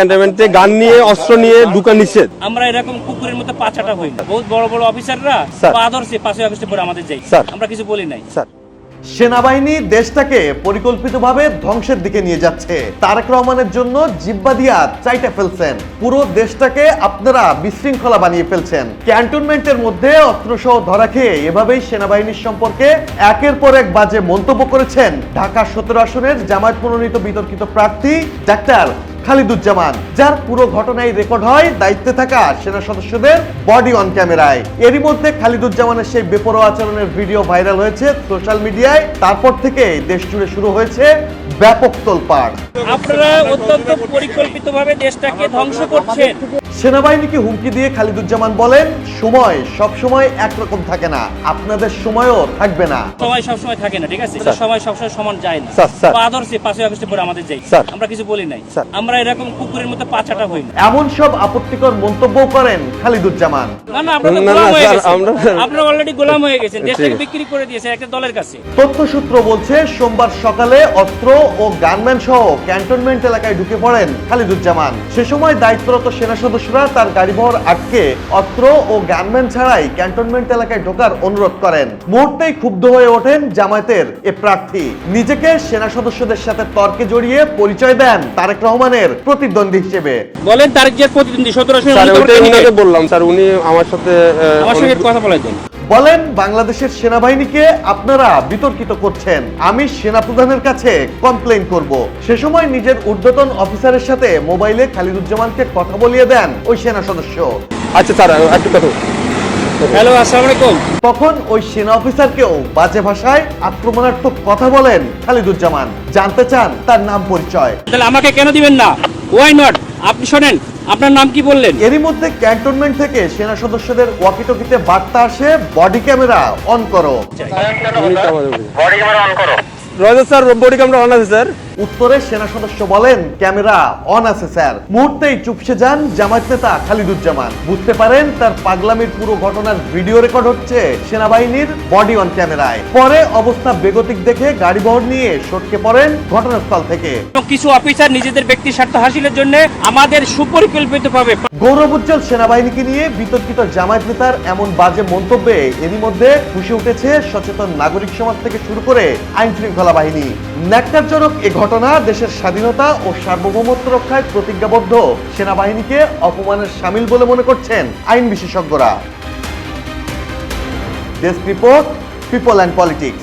ক্যান্টনমেন্টে গান নিয়ে অস্ত্র নিয়ে ঢুকা নিষেধ। আমরা এরকম কুকুরের মতো পাচাটা হই না। বহুত বড় বড় অফিসাররা। পা ধরছে পাঁচই আগস্টে পরে আমাদের যাই। স্যার। আমরা কিছু বলি নাই। স্যার। সেনাবাহিনী দেশটাকে পরিকল্পিতভাবে ধ্বংসের দিকে নিয়ে যাচ্ছে। তারেক রহমানের জন্য জিব্বা দিয়া চাইটা ফেলছেন। পুরো দেশটাকে আপনারা বিশৃঙ্খলা বানিয়ে ফেলছেন। ক্যান্টনমেন্টের মধ্যে অস্ত্রসহ ধরা খেয়ে এভাবেই সেনাবাহিনীর সম্পর্কে একের পর এক বাজে মন্তব্য করেছেন ঢাকা সতেরো আসনের জামায়াত মনোনীত বিতর্কিত প্রার্থী ডাক্তার খালিদুজ্জামান যার পুরো ঘটনায় রেকর্ড হয় দায়িত্বে থাকা সেনা সদস্যদের বডি অন ক্যামেরায় এরই মধ্যে খালিদুজ্জামানের সেই বেপরোয়া আচরণের ভিডিও ভাইরাল হয়েছে সোশ্যাল মিডিয়ায় তারপর থেকে দেশ জুড়ে শুরু হয়েছে ব্যাপক তোলপাড়। আপনারা অত্যন্ত পরিকল্পিতভাবে দেশটাকে ধ্বংস করছেন। সেনাবাহিনীকে হুমকি দিয়ে খালিদুজ্জামান বলেন সময় সব সময় একরকম থাকে না। আপনাদের সময়ও থাকবে না। সময় সবসময় থাকে না ঠিক আছে? সময় সবসময় সমান যায় না। ধরছে পাঁচই আগস্টে পরে আমাদের যাই। আমরা কিছু বলি নাই। স্যার। আমরা এরকম কুকুরের মতো পাচাটা হই না। এমন সব আপত্তিকর মন্তব্য করেন খালিদুজ্জামান। না না আমরা তো গোলাম হয়ে গেছি। আমরা- আপনারা অলরেডি গোলাম হয়ে গেছেন। দেশটাকে বিক্রি করে দিয়েছে একটা দলের কাছে। তথ্যসূত্র বলছে সোমবার সকালে অস্ত্র ও গানম্যান সহ ক্যান্টনমেন্ট এলাকায় ঢুকে পড়েন খালিদুজ্জামান। সে সময় দায়িত্বরত সেনা সদস্যরা তার গাড়িবহর আটকে অস্ত্র ও গানম্যান ছাড়াই ক্যান্টনমেন্ট এলাকায় ঢোকার অনুরোধ করেন। মুহূর্তেই ক্ষুব্ধ হয়ে ওঠেন জামায়াতের এ প্রার্থী। নিজেকে সেনা সদস্যদের সাথে তর্কে জড়িয়ে পরিচয় দেন তারেক রহমানের। প্রতিদ্বন্দ্বী হিসেবে। বলেন তারিখ যে প্রতিদ্বন্দ্বী সতেরো স্যার বললাম স্যার উনি আমার সাথে আমার সঙ্গে কথা জন্য বলেন বাংলাদেশের সেনাবাহিনীকে আপনারা বিতর্কিত করছেন। আমি সেনাপ্রধানের কাছে কমপ্লেইন করব। সে সময় নিজের ঊর্ধ্বতন অফিসারের সাথে মোবাইলে খালিদুজ্জামানকে কথা বলিয়ে দেন ওই সেনা সদস্য। আচ্ছা স্যার একটু কথা হ্যালো আসসালামু আলাইকুম। তখন ওই সেনা অফিসারকেও বাজে ভাষায় আক্রমণাত্মক কথা বলেন খালিদুজ্জামান। জানতে চান তার নাম পরিচয়। তাহলে আমাকে কেন দিবেন না? ওয়াই নট আপনি শোনেন আপনার নাম কি বললেন? এরই মধ্যে ক্যান্টনমেন্ট থেকে সেনা সদস্যদের ওয়াকিটকিতে বার্তা আসে বডি ক্যামেরা অন করো। উনি তো আমাদের বলছেন। রয়েছে স্যার বডি ক্যামেরা অন আছে স্যার। উত্তরে সেনা সদস্য বলেন ক্যামেরা অন আছে স্যার। মুহূর্তেই চুপসে যান জামায়াত নেতা খালিদুজ্জামান। বুঝতে পারেন তার পাগলামির পুরো ঘটনার ভিডিও রেকর্ড হচ্ছে সেনাবাহিনীর বডি অন ক্যামেরায়। পরে অবস্থা বেগতিক দেখে গাড়ি বহর নিয়ে সটকে পড়েন ঘটনাস্থল থেকে। কিছু অফিসার নিজেদের ব্যক্তি স্বার্থ হাসিলের জন্য আমাদের সুপরিকল্পিত ভাবে গৌরব উজ্জ্বল সেনাবাহিনীকে নিয়ে বিতর্কিত জামায়াত নেতার এমন বাজে মন্তব্যে এরই মধ্যে ফুসে উঠেছে সচেতন নাগরিক সমাজ থেকে শুরু করে আইন শৃঙ্খলা বাহিনী। ন্যাক্কারজনক এ ঘটনা দেশের স্বাধীনতা ও সার্বভৌমত্ব রক্ষায় প্রতিজ্ঞাবদ্ধ। সেনাবাহিনীকে অপমানের সামিল বলে মনে করছেন আইন বিশেষজ্ঞরা। Desk report, people and politics.